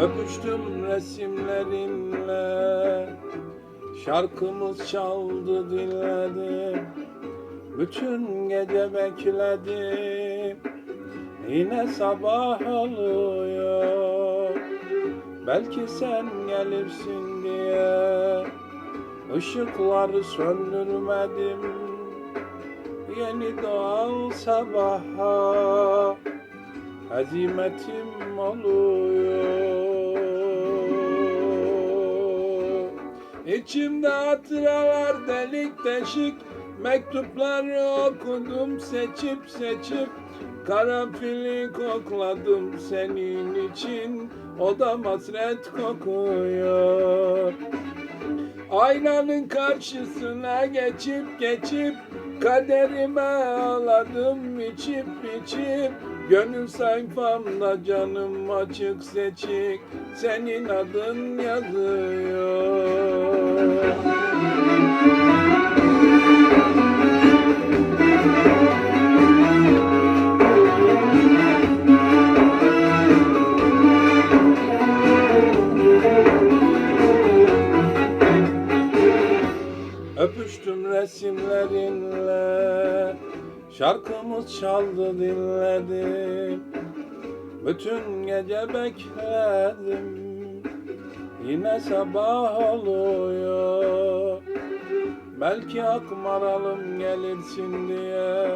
Öpüştüm resimlerinle Şarkımız çaldı dinledim Bütün gece bekledim Yine sabah oluyor. Belki sen gelirsin diye Işıkları söndürmedim. Yeni doğan sabaha Hezimetim olur. İçimde hatıralar delik deşik. Mektupları okudum seçip seçip. Karanfili kokladım senin için. O da hasret kokuyor. Aynanın karşısına geçip geçip. Kaderime ağladım içip içip Gönül sayfamda canım açık seçik Senin adın yazıyor. Öpüştüm resimlerinle Şarkımız çaldı dinledim Bütün gece bekledim. Yine sabah oluyor. Belki akmaralım gelirsin diye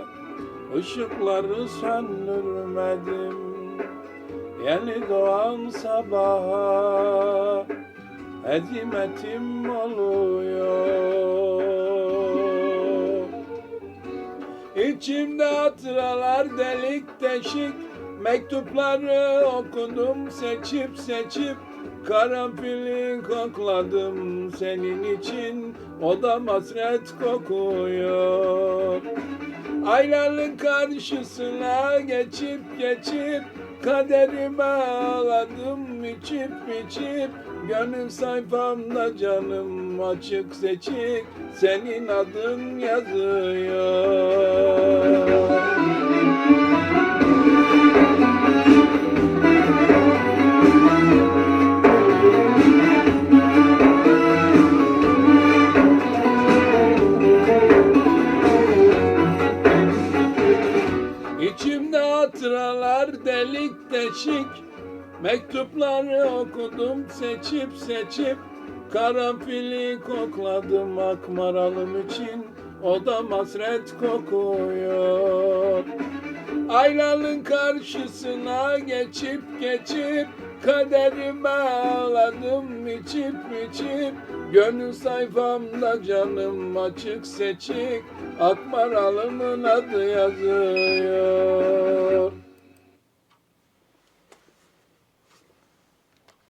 Işıkları söndürmedim. Yeni doğan sabaha Hezimetim oluyor İçimde hatıralar delik deşik. Mektupları okudum seçip seçip Karanfili kokladım senin için O da hasret kokuyor. Aynaların karşısına geçip geçip Kaderime ağladım içip içip. Gönül sayfamda canım açık seçik Senin adın yazıyor İçimde hatıralar delik deşik. Mektupları okudum seçip seçip. Karanfili kokladım akmaralım için. O da hasret kokuyor. Aynanın karşısına geçip geçip Kaderime ağladım içip içip. Gönül sayfamda canım açık seçik. Akmaralımın adı yazıyor